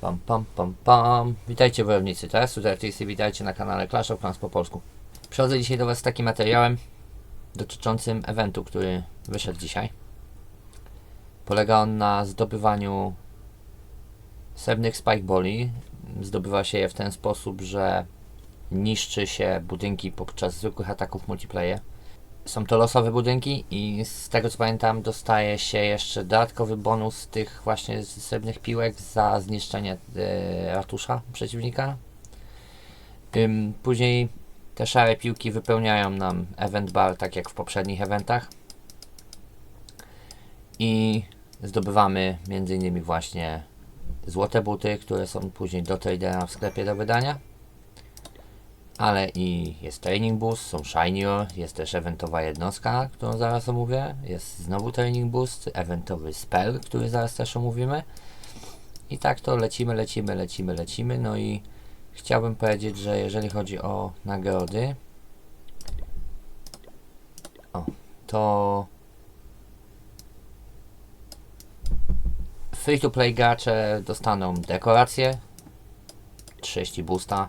Pam, pam, pam, pam. Witajcie wojownicy, to jest Sudartisy, witajcie na kanale Clash of Clans po polsku. Przychodzę dzisiaj do Was z takim materiałem dotyczącym eventu, który wyszedł dzisiaj. Polega on na zdobywaniu srebrnych spikeboli. Zdobywa się je w ten sposób, że niszczy się budynki podczas zwykłych ataków multiplayer. Są to losowe budynki i z tego co pamiętam dostaje się jeszcze dodatkowy bonus tych właśnie srebrnych piłek za zniszczenie e, ratusza przeciwnika. Później te szare piłki wypełniają nam event bar tak jak w poprzednich eventach. I zdobywamy między innymi właśnie złote buty, które są później do tradera w sklepie do wydania ale i jest training boost, są shinier, jest też eventowa jednostka, którą zaraz omówię, jest znowu training boost, eventowy spell, który zaraz też omówimy. I tak to lecimy, lecimy, lecimy, lecimy. No i chciałbym powiedzieć, że jeżeli chodzi o nagrody, o, to free to play gracze dostaną dekoracje, 30 boosta,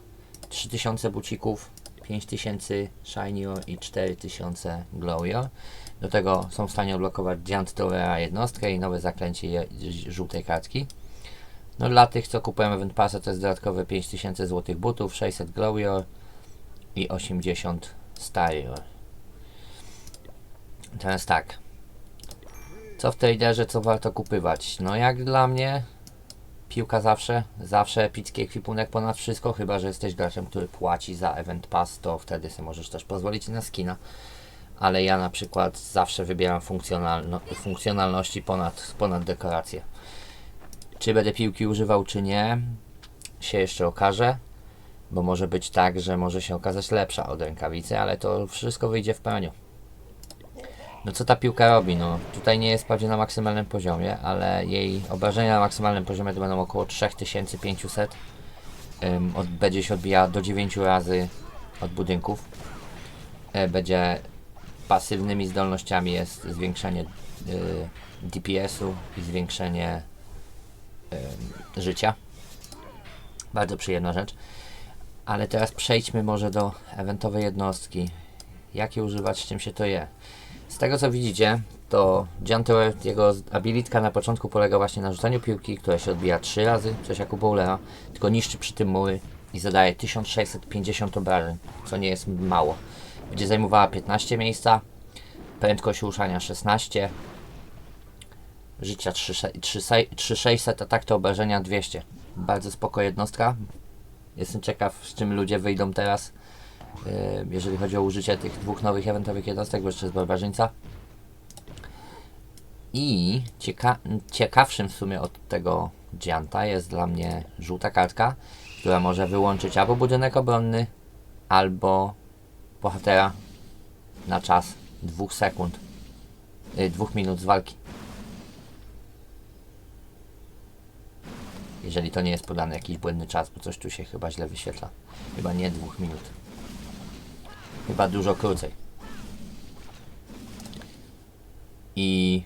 3000 bucików, 5000 Shinier i 4000 Glowier. Do tego są w stanie odblokować Giant Towera jednostkę i nowe zaklęcie żółtej kartki. No dla tych, co kupują Event Passa, to jest dodatkowe 5000 złotych butów, 600 Glowier i 80 Starier. Teraz tak. Co w traderze, co warto kupywać? No jak dla mnie, piłka zawsze, zawsze epicki ekwipunek ponad wszystko, chyba że jesteś graczem, który płaci za Event Pass, to wtedy sobie możesz też pozwolić na skina. Ale ja na przykład zawsze wybieram funkcjonalno, funkcjonalności ponad, ponad dekoracje. Czy będę piłki używał, czy nie, się jeszcze okaże, bo może być tak, że może się okazać lepsza od rękawicy, ale to wszystko wyjdzie w praniu. No co ta piłka robi? No tutaj nie jest wprawdzie na maksymalnym poziomie, ale jej obrażenia na maksymalnym poziomie to będą około 3500. Ym, od, będzie się odbijała do 9 razy od budynków. E, będzie pasywnymi zdolnościami jest zwiększenie y, DPS-u i zwiększenie y, życia. Bardzo przyjemna rzecz. Ale teraz przejdźmy może do eventowej jednostki. Jakie używać, czym się to je? Z tego co widzicie, to Jantower, jego abilitka na początku polega właśnie na rzucaniu piłki, która się odbija 3 razy, coś jak u bowlera, tylko niszczy przy tym mury i zadaje 1650 obrażeń, co nie jest mało. Będzie zajmowała 15 miejsca, prędkość ruszania 16, życia 3600, a tak to obrażenia 200. Bardzo spoko jednostka. Jestem ciekaw, z czym ludzie wyjdą teraz jeżeli chodzi o użycie tych dwóch nowych eventowych jednostek, bo jeszcze jest barbarzyńca. I cieka ciekawszym w sumie od tego Gianta jest dla mnie żółta kartka, która może wyłączyć albo budynek obronny, albo bohatera na czas dwóch sekund, yy, dwóch minut z walki. Jeżeli to nie jest podany jakiś błędny czas, bo coś tu się chyba źle wyświetla. Chyba nie dwóch minut. Chyba dużo krócej. I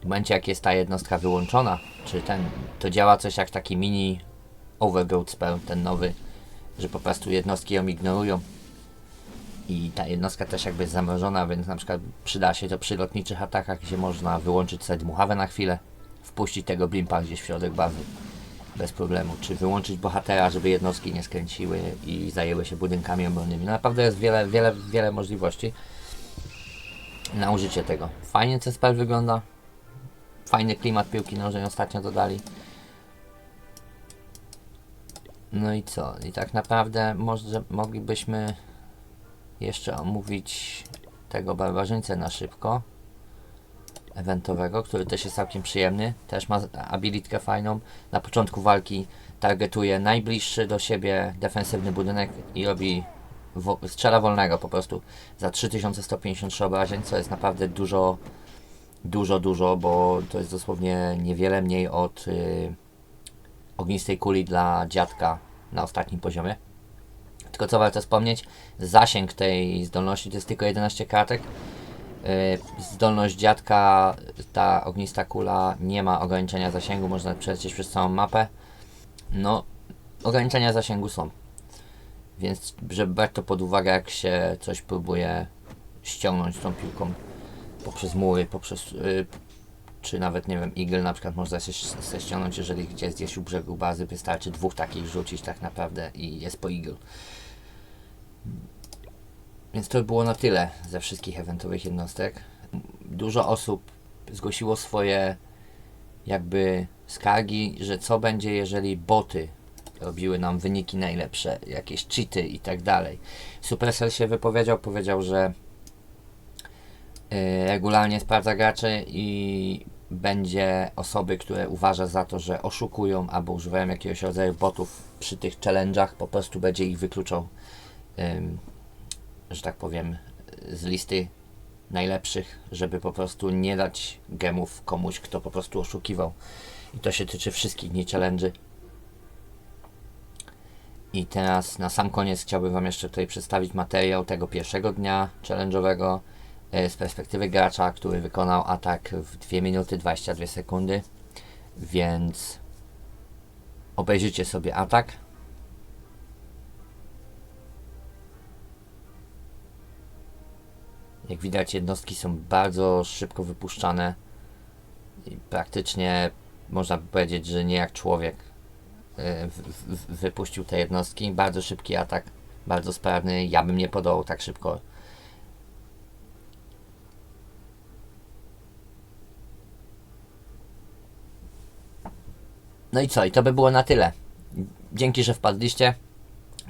w momencie jak jest ta jednostka wyłączona, czy ten, to działa coś jak taki mini overgrowth spell, ten nowy, że po prostu jednostki ją ignorują. I ta jednostka też jakby jest zamrożona, więc na przykład przyda się to przy lotniczych atakach, gdzie można wyłączyć sobie dmuchawę na chwilę, wpuścić tego blimpa gdzieś w środek bazy bez problemu. Czy wyłączyć bohatera, żeby jednostki nie skręciły i zajęły się budynkami obronnymi. No naprawdę jest wiele, wiele, wiele możliwości na użycie tego. Fajnie spell wygląda. Fajny klimat piłki nożnej ostatnio dodali. No i co? I tak naprawdę może moglibyśmy jeszcze omówić tego barbarzyńcę na szybko eventowego, który też jest całkiem przyjemny. Też ma abilitkę fajną. Na początku walki targetuje najbliższy do siebie defensywny budynek i robi wo strzela wolnego po prostu za 3153 obrażeń, co jest naprawdę dużo, dużo, dużo, bo to jest dosłownie niewiele mniej od y, ognistej kuli dla dziadka na ostatnim poziomie. Tylko co warto wspomnieć, zasięg tej zdolności to jest tylko 11 kartek, zdolność dziadka, ta ognista kula nie ma ograniczenia zasięgu, można przelecieć przez całą mapę. no, ograniczenia zasięgu są. Więc, żeby brać to pod uwagę, jak się coś próbuje ściągnąć tą piłką poprzez mury, poprzez, y, czy nawet, nie wiem, igel na przykład można się, się ściągnąć, jeżeli gdzieś gdzieś u brzegu bazy wystarczy dwóch takich rzucić tak naprawdę i jest po igel. Więc to by było na tyle ze wszystkich eventowych jednostek. Dużo osób zgłosiło swoje jakby skargi, że co będzie, jeżeli boty robiły nam wyniki najlepsze, jakieś cheaty i tak dalej. Supercell się wypowiedział, powiedział, że y, regularnie sprawdza graczy i będzie osoby, które uważa za to, że oszukują albo używają jakiegoś rodzaju botów przy tych challenge'ach, po prostu będzie ich wykluczał, że tak powiem, z listy najlepszych, żeby po prostu nie dać gemów komuś, kto po prostu oszukiwał. I to się tyczy wszystkich dni challenge'y. I teraz na sam koniec chciałbym Wam jeszcze tutaj przedstawić materiał tego pierwszego dnia challenge'owego e, z perspektywy gracza, który wykonał atak w 2 minuty 22 sekundy. Więc obejrzyjcie sobie atak. Jak widać, jednostki są bardzo szybko wypuszczane i praktycznie można by powiedzieć, że nie jak człowiek e, wypuścił te jednostki. Bardzo szybki atak, bardzo sprawny. Ja bym nie podołał tak szybko. No i co? I to by było na tyle. Dzięki, że wpadliście.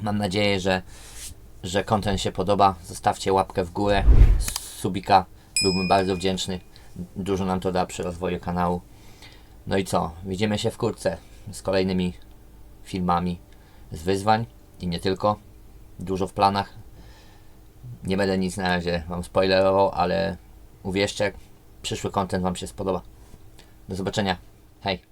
Mam nadzieję, że, że content się podoba. Zostawcie łapkę w górę, subika. Byłbym bardzo wdzięczny. Dużo nam to da przy rozwoju kanału. No i co? Widzimy się wkrótce z kolejnymi filmami z wyzwań i nie tylko. Dużo w planach. Nie będę nic na razie Wam spoilerował, ale uwierzcie, przyszły content Wam się spodoba. Do zobaczenia. Hej.